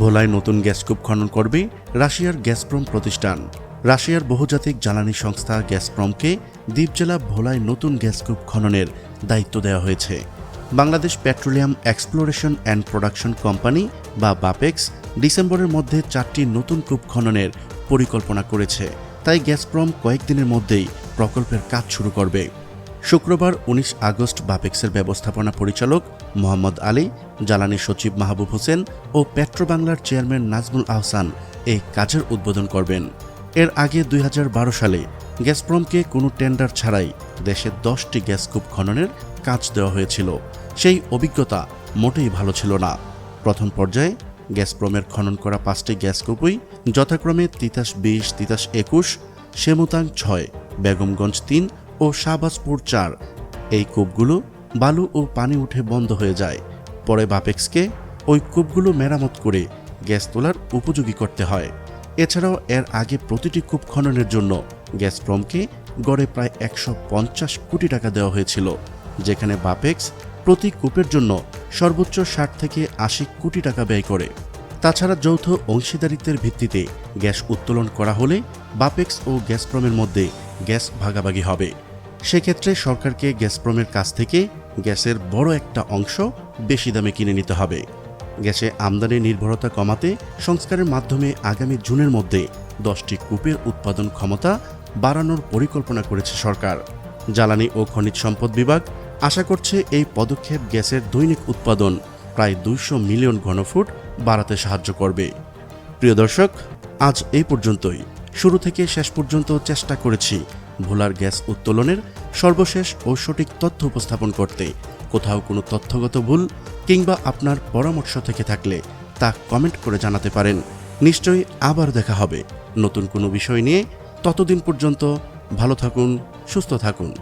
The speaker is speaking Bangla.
ভোলায় নতুন গ্যাসকূপ খনন করবে রাশিয়ার গ্যাসপ্রম প্রতিষ্ঠান। রাশিয়ার বহুজাতিক জ্বালানি সংস্থা গ্যাসপ্রমকে দ্বীপ জেলা ভোলায় নতুন গ্যাসকূপ খননের দায়িত্ব দেওয়া হয়েছে। Bangladesh petroleum exploration and production company বা বাপেক্স ডিসেম্বরের মধ্যে চারটি নতুন কূপ খননের পরিকল্পনা করেছে। তাই গ্যাসপ্রম কয়েকদিনের মধ্যেই প্রকল্পের কাজ শুরু করবে। শুক্রবার উনিশ আগস্ট বাপেক্সের ব্যবস্থাপনা পরিচালক মোহাম্মদ আলী, জ্বালানি সচিব মাহবুব হোসেন ও পেট্রোবাংলার চেয়ারম্যান নাজমুল আহসান এই কাজের উদ্বোধন করবেন। এর আগে দুই হাজার বারো সালে গ্যাসপ্রমকে কোনো টেন্ডার ছাড়াই দেশে দশটি গ্যাসকূপ খননের কাজ দেওয়া হয়েছিল। সেই অভিজ্ঞতা মোটেই ভালো ছিল না। প্রথম পর্যায়ে গ্যাসপ্রমের খনন করা পাঁচটি গ্যাসকূপই যথাক্রমে তিতাস বিশ, তিতাস একুশ, সেমুতাং ছয়, বেগমগঞ্জ তিন ও শাহবাজপুর চার। এই কূপগুলো বালু ও পানি উঠে বন্ধ হয়ে যায়। পরে বাপেক্সকে ওই কূপগুলো মেরামত করে গ্যাস তোলার উপযোগী করতে হয়। এছাড়াও এর আগে প্রতিটি কূপ খননের জন্য গ্যাস গ্যাসপ্রমকে গড়ে প্রায় একশো পঞ্চাশ কোটি টাকা দেওয়া হয়েছিল, যেখানে বাপেক্স প্রতি কূপের জন্য সর্বোচ্চ ষাট থেকে আশি কোটি টাকা ব্যয় করে। তাছাড়া যৌথ অংশীদারিত্বের ভিত্তিতে গ্যাস উত্তোলন করা হলে বাপেক্স ও গ্যাসপ্রমের মধ্যে গ্যাস ভাগাভাগি হবে। সেক্ষেত্রে সরকারকে গ্যাসপ্রমের কাছ থেকে গ্যাসের বড় একটা অংশ বেশি দামে কিনে নিতে হবে। গ্যাসে আমদানি নির্ভরতা কমাতে সংস্কারের মাধ্যমে আগামী জুনের মধ্যে দশটি কূপের উৎপাদন ক্ষমতা বাড়ানোর পরিকল্পনা করেছে সরকার। জ্বালানি ও খনিজ সম্পদ বিভাগ আশা করছে এই পদক্ষেপ গ্যাসের দৈনিক উৎপাদন প্রায় দুইশো মিলিয়ন ঘনফুট বাড়াতে সাহায্য করবে। প্রিয় দর্শক, আজ এই পর্যন্তই। শুরু থেকে শেষ পর্যন্ত চেষ্টা করেছি ভোলার গ্যাস উত্তোলনের সর্বশেষ ও সঠিক তথ্য উপস্থাপন করতে কোথাও কোনো তথ্যগত ভুল কিংবা আপনার পরামর্শ থেকে থাকলে তা কমেন্ট করে জানাতে পারেন। নিশ্চয়ই আবার দেখা হবে। নতুন কোনো বিষয় নিয়ে ততদিন পর্যন্ত ভালো থাকুন, সুস্থ থাকুন।